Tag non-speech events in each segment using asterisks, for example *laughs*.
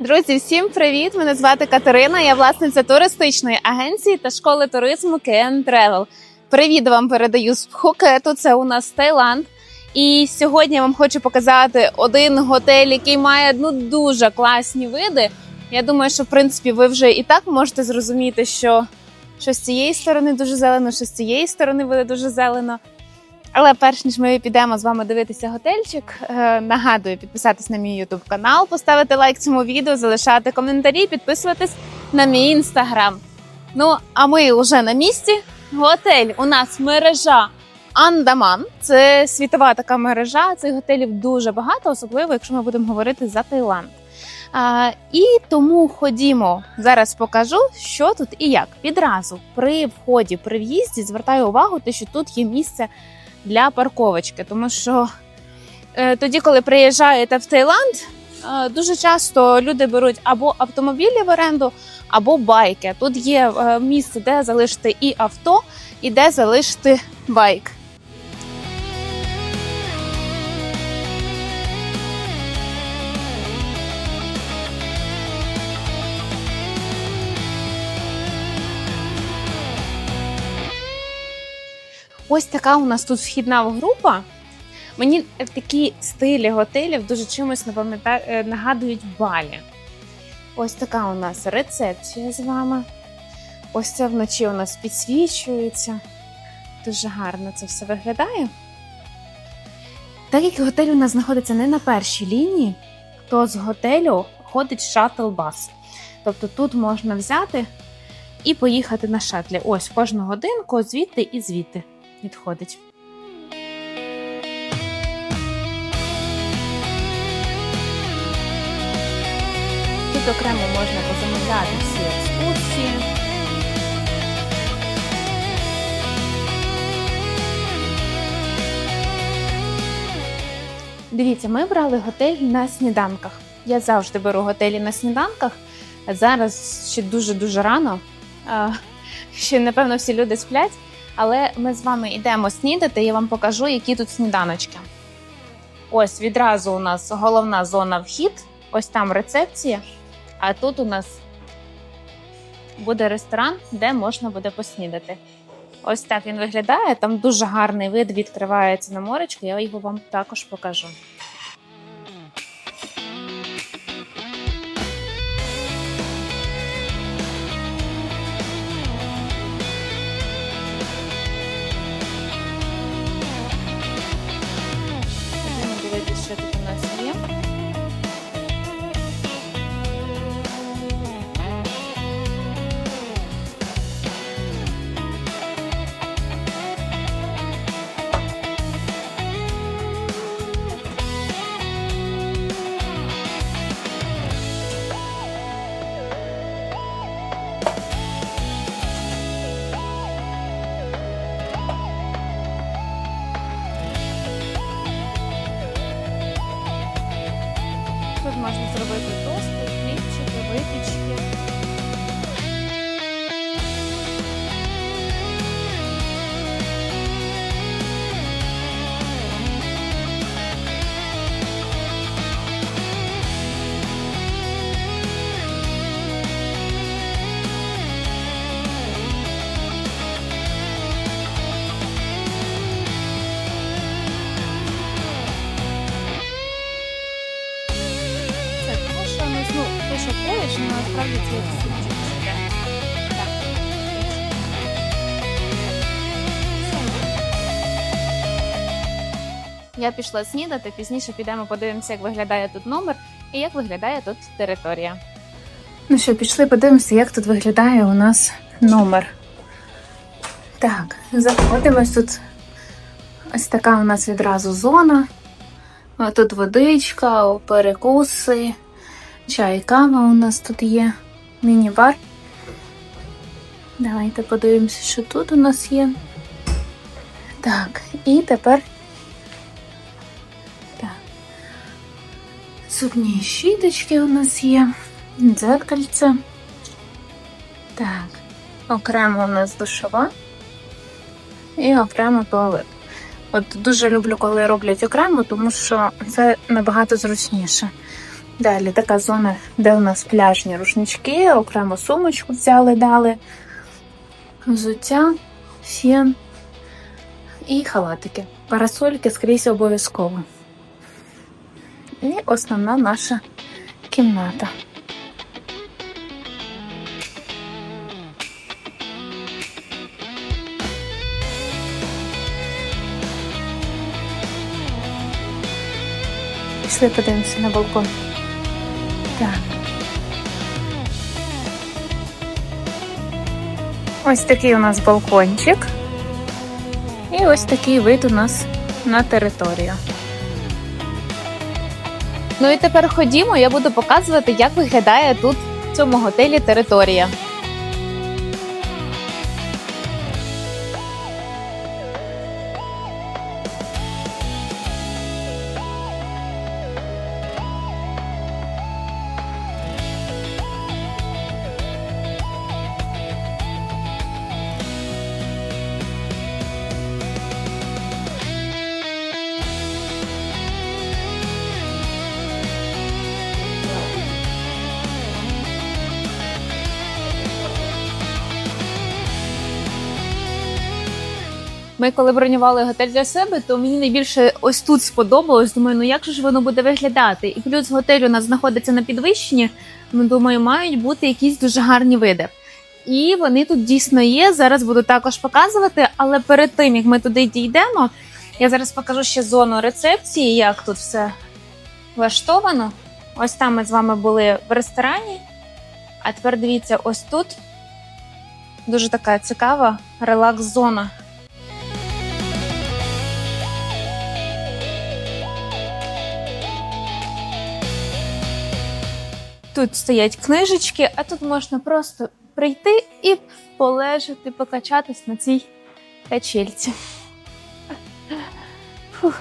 Друзі, всім привіт! Мене звати Катерина. Я власниця туристичної агенції та школи туризму KN Travel. Привіт вам передаю з Пхукету. Це у нас Таїланд. І сьогодні я вам хочу показати один готель, який має ну дуже класні види. Я думаю, що в принципі ви вже і так можете зрозуміти, що, що з цієї сторони дуже зелено, що з цієї сторони буде дуже зелено. Але перш ніж ми підемо з вами дивитися готельчик, е, нагадую підписатись на мій YouTube канал, поставити лайк цьому відео, залишати коментарі, підписуватись на мій інстаграм. Ну а ми вже на місці. Готель у нас мережа Андаман. Це світова така мережа. Цих готелів дуже багато, особливо якщо ми будемо говорити за Таїланд. А, і тому ходімо зараз покажу, що тут і як. Відразу при вході, при в'їзді звертаю увагу, те, що тут є місце для парковочки, тому що е, тоді, коли приїжджаєте в Таїланд, е, дуже часто люди беруть або автомобілі в оренду, або байки. Тут є е, місце, де залишити і авто, і де залишити байк. Ось така у нас тут вхідна група. Мені такі стилі готелів дуже чимось е, нагадують балі. Ось така у нас рецепція з вами. Ось це вночі у нас підсвічується. Дуже гарно це все виглядає. Так як готель у нас знаходиться не на першій лінії, то з готелю ходить шаттл-бас. Тобто тут можна взяти і поїхати на шатлі. Ось кожну годинку звідти і звідти відходить. Тут окремо можна позамовляти всі екскурсії. Дивіться, ми брали готель на сніданках. Я завжди беру готелі на сніданках. Зараз ще дуже-дуже рано. Ще, напевно, всі люди сплять. Але ми з вами йдемо снідати, я вам покажу, які тут сніданочки. Ось відразу у нас головна зона вхід, ось там рецепція. А тут у нас буде ресторан, де можна буде поснідати. Ось так він виглядає. Там дуже гарний вид відкривається на моречку, я його вам також покажу. Можна зробити тости, хлібчики, випічки. Насправді Я пішла снідати, пізніше підемо подивимося, як виглядає тут номер і як виглядає тут територія. Ну що, пішли подивимося, як тут виглядає у нас номер. Так, заходимо тут. Ось така у нас відразу зона. Тут водичка, перекуси, чай, кава у нас тут є, міні-бар. Давайте подивимося, що тут у нас є. Так, і тепер так. Зубні щіточки у нас є, дзеркальце. Так, окремо у нас душова і окремо туалет. От дуже люблю, коли роблять окремо, тому що це набагато зручніше. Далі така зона, де у нас пляжні рушнички, окремо сумочку взяли, дали, взуття, фен і халатики. Парасольки скрізь обов'язково. І основна наша кімната. Пішли подивимося на балкон. Так. Ось такий у нас балкончик. І ось такий вид у нас на територію. Ну і тепер ходімо, я буду показувати, як виглядає тут в цьому готелі територія. Ми коли бронювали готель для себе, то мені найбільше ось тут сподобалось. Думаю, ну як ж воно буде виглядати? І плюс готель у нас знаходиться на підвищенні. Ну, думаю, мають бути якісь дуже гарні види. І вони тут дійсно є. Зараз буду також показувати. Але перед тим як ми туди дійдемо, я зараз покажу ще зону рецепції, як тут все влаштовано. Ось там ми з вами були в ресторані. А тепер дивіться, ось тут дуже така цікава релакс-зона. Тут стоять книжечки, а тут можна просто прийти і полежати, покачатись на цій качельці. Фух.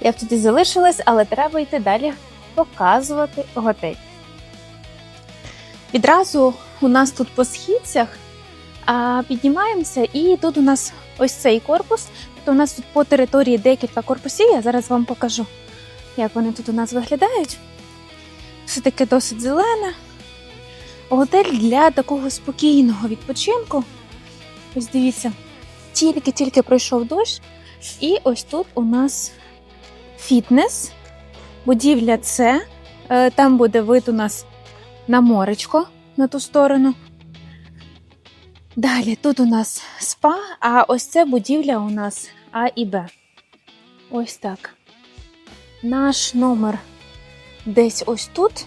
Я б тут залишилась, але треба йти далі показувати готель. Відразу у нас тут по східцях а, піднімаємося, і тут у нас ось цей корпус. Тобто у нас тут по території декілька корпусів. Я зараз вам покажу, як вони тут у нас виглядають. Все таке досить зелене. Готель для такого спокійного відпочинку. Ось дивіться, тільки-тільки пройшов дощ. І ось тут у нас фітнес, будівля С. Е, Там буде вид у нас на моречко на ту сторону. Далі тут у нас спа, а ось це будівля у нас А і Б. Ось так. Наш номер десь ось тут.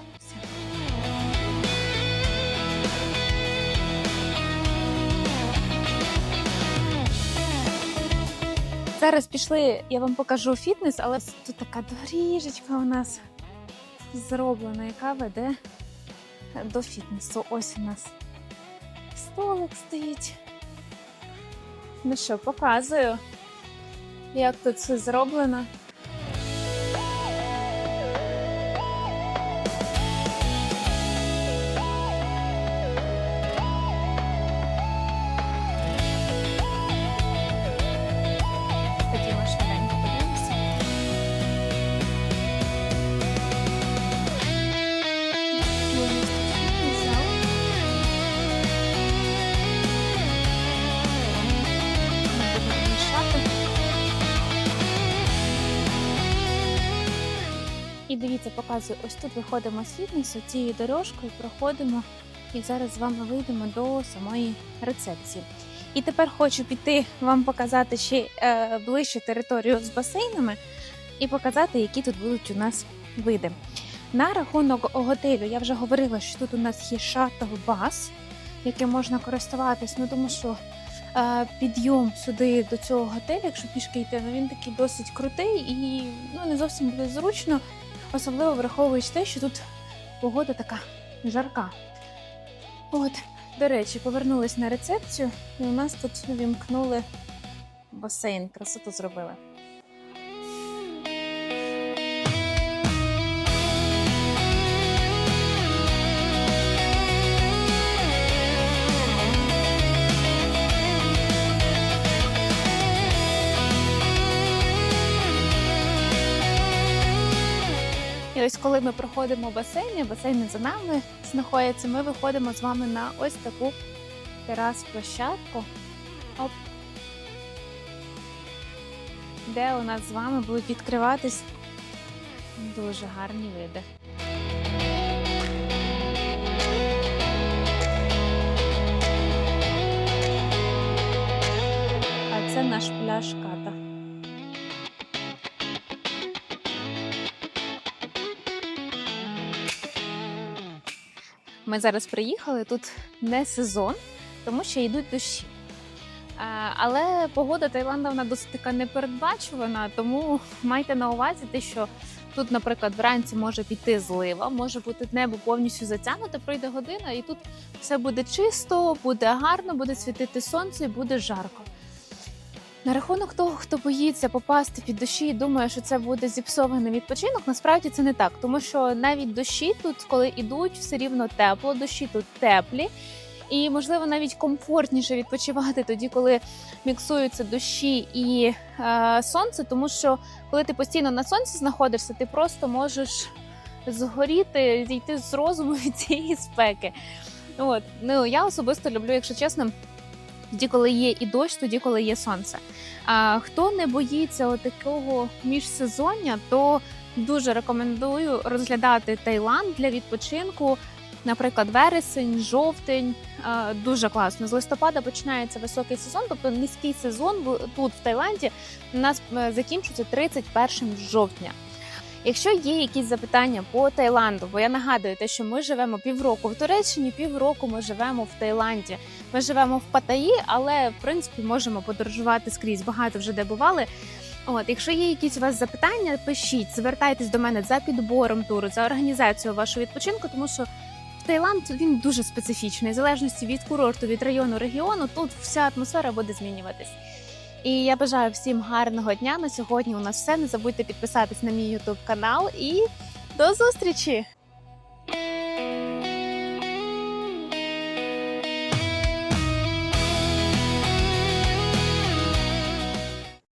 Зараз пішли, я вам покажу фітнес, але тут така доріжечка у нас зроблена, яка веде до фітнесу. Ось у нас столик стоїть. Ну що, показую, як тут все зроблено. І дивіться, показую, ось тут виходимо з фітнесу, цією дорожкою проходимо і зараз з вами вийдемо до самої рецепції. І тепер хочу піти вам показати ще е, ближче територію з басейнами і показати, які тут будуть у нас види. На рахунок готелю я вже говорила, що тут у нас є шаттл-бас, яким можна користуватись, ну тому що е, підйом сюди до цього готелю, якщо пішки йти, ну він такий досить крутий і ну, не зовсім буде зручно, особливо враховуючи те, що тут погода така жарка. От, до речі, повернулись на рецепцію, і у нас тут вімкнули басейн, красоту зробили. Ось коли ми проходимо басейни, басейни за нами знаходяться, ми виходимо з вами на ось таку терас-площадку. Де у нас з вами будуть відкриватись дуже гарні види. А це наш пляж Ката. Ми зараз приїхали. Тут не сезон, тому що йдуть дощі. Але погода Таїланда вона досить така непередбачувана, тому майте на увазі те, що тут, наприклад, вранці може піти злива, може бути небо повністю затягнуте, пройде година, і тут все буде чисто, буде гарно, буде світити сонце і буде жарко. На рахунок того, хто боїться попасти під дощі і думає, що це буде зіпсований відпочинок, насправді це не так, тому що навіть дощі тут, коли ідуть, все рівно тепло, дощі тут теплі. І можливо навіть комфортніше відпочивати тоді, коли міксуються дощі і е, сонце, тому що коли ти постійно на сонці знаходишся, ти просто можеш згоріти, зійти з розуму *laughs* від цієї спеки. От ну я особисто люблю, якщо чесно, тоді, коли є і дощ, тоді, коли є сонце. А хто не боїться такого міжсезоння, то дуже рекомендую розглядати Таїланд для відпочинку. Наприклад, вересень, жовтень дуже класно. З листопада починається високий сезон, тобто низький сезон тут в Таїланді у нас е, закінчується 31 жовтня. Якщо є якісь запитання по Таїланду, бо я нагадую те, що ми живемо півроку в Туреччині, півроку ми живемо в Таїланді. Ми живемо в Паттайі, але в принципі можемо подорожувати скрізь. Багато вже де бували. От, якщо є якісь у вас запитання, пишіть, звертайтесь до мене за підбором туру, за організацією вашого відпочинку, тому що Таїланд він дуже специфічний, в залежності від курорту, від району, регіону. Тут вся атмосфера буде змінюватись. І я бажаю всім гарного дня. На сьогодні у нас все. Не забудьте підписатись на мій YouTube канал і до зустрічі!